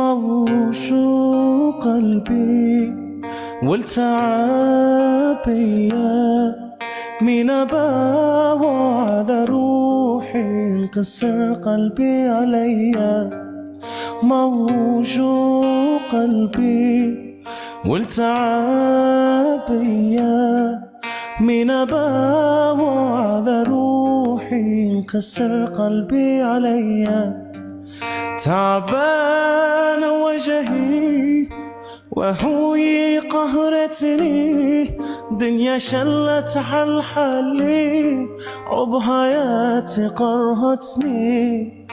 مغوش قلبي والتعابي من أبا وعد روحي قس قلبي عليا موشوق قلبي والتعابي من أبا وعد روحي قس قلبي عليا تعبان وجهي وهوي قهرتني. دنيا شلت على حالي عب حياتي قرهتني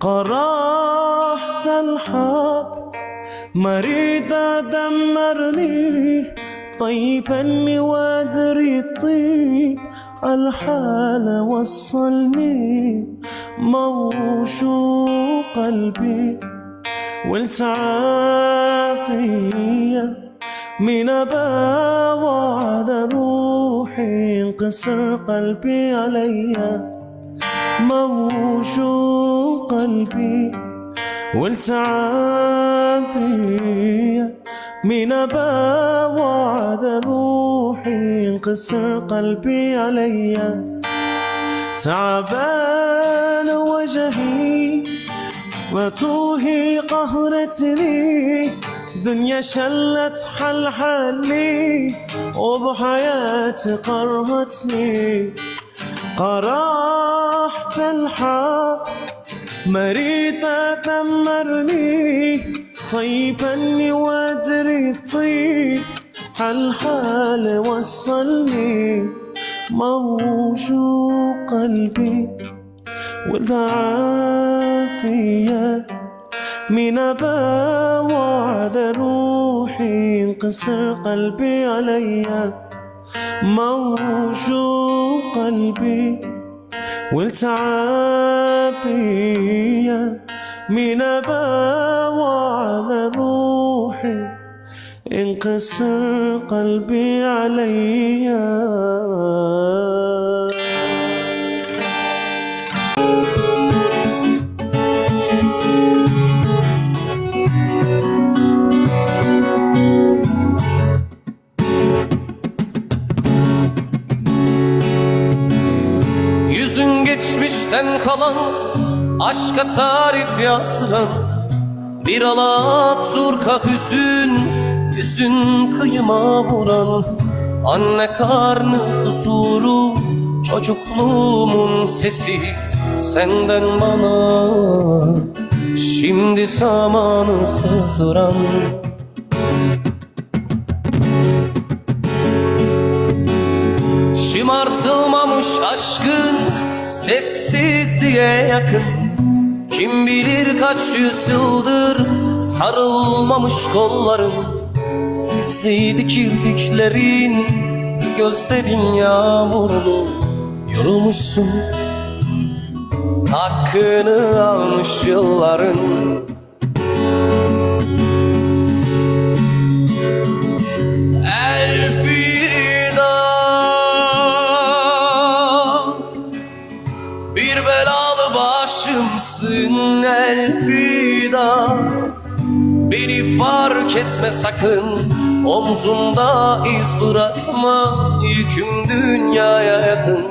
قراح تلحق مريضة دمرني. طيب اني وادري الطيب الحال وصلني موج قلبي والتعابية من أبا وعد روحي انكسر قلبي عليا موج قلبي والتعابية من أبا وعد روحي ينقسم قلبي علي. تعبان وجهي وطوهي قهرتني. دنيا شلت حل حالي وبحياتي قرهتني قرحت الحق مريضة دمرني. طيبا وادري الطيب. حالحال وصلني موج قلبي والعافية من أبا وعد روحي انكسر قلبي عليا موج قلبي والتعافية من أبا وعد روحي انكسر قلبي عليا Yüzün geçmişten kalan Aşka tarif yazdıran Bir alaturka hüzün Yüzün kıyıma vuran Anne karnı huzuru Çocukluğumun sesi Senden bana. Şimdi zamanı sızdıran Şımartılmamış aşkın sessizliğe yakın. Kim bilir kaç yüzyıldır sarılmamış kolların Sisliydi kirpiklerin gözlerin yağmurlu. Yorulmuşsun hakkını almış yılların. Elfida Bir belalı başımsın Elfida Beni fark etme sakın Omzumda iz bırakma Yüküm dünyaya yakın.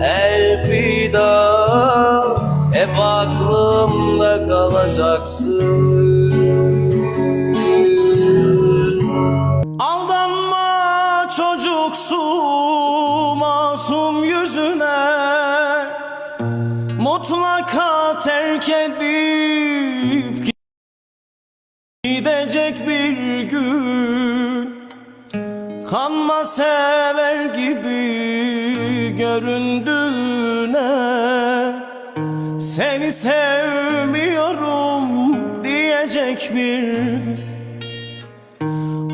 Elfida Hep aklımda kalacaksın. Aldanma çocuksu masum yüzüne. Mutlaka terk edip gidecek bir gün Kanma sever gibi göründüğüne Seni sevmiyorum diyecek bir gün.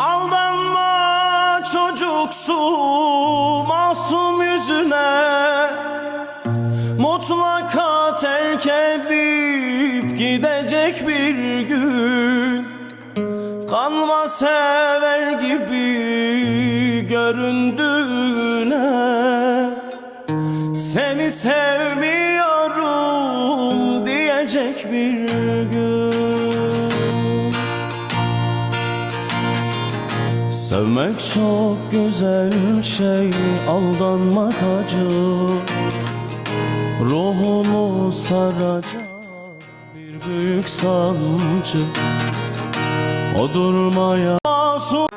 Aldanma çocuksu masum yüzüne Mutlaka terk edip gidecek bir gün Kanma sever gibi göründüğüne Seni sevmiyorum diyecek bir gün. Sevmek çok güzel şey, aldanmak acı. Ruhumu saracak bir büyük sancı. O durmaya masum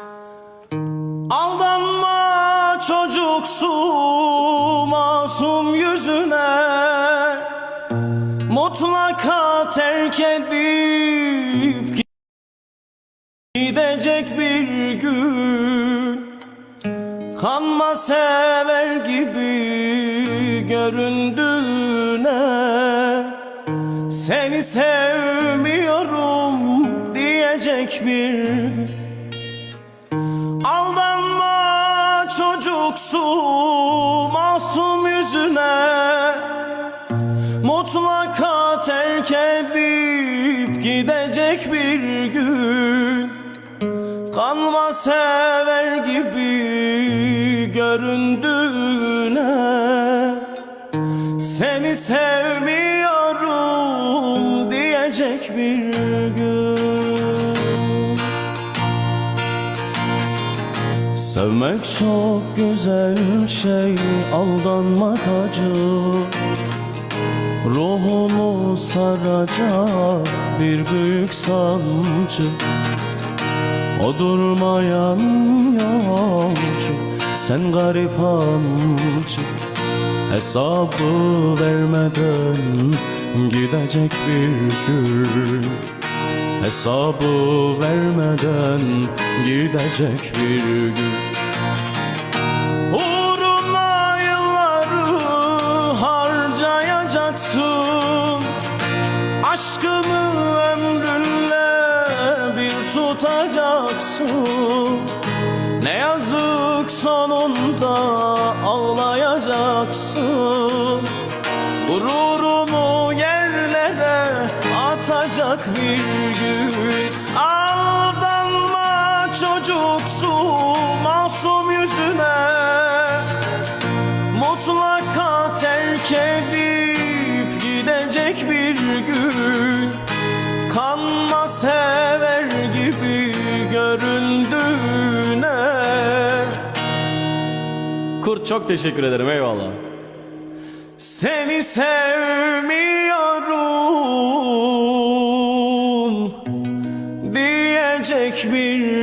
Aldanma çocuksu masum yüzüne. Mutlaka terk edip gidecek bir gün. Kanma sever gibi göründüğüne. Seni sevmiyorum diyecek bir gün Aldanma çocuksu masum yüzüne Mutlaka terk edip gidecek bir gün Kanma sever gibi göründüğüne Seni sevmiyorum Sevmek çok güzel şey Aldanmak acı. Ruhumu saracak bir büyük sancı. O durmayan yolcu Sen garip amcı Hesabı vermeden Gidecek bir gün Hesabı vermeden Gidecek bir gün. Uğruna yılları harcayacaksın. Aşkımı ömrünle bir tutacaksın. Ne yazık sonunda ağlayacaksın. Yerlere atacak bir gün Aldanma çocuksu masum yüzüne. Mutlaka terk edip gidecek bir gün Kanma sever gibi göründüğüne. Kurt çok teşekkür ederim. Eyvallah. Seni sevmiyorum diyecek bir gün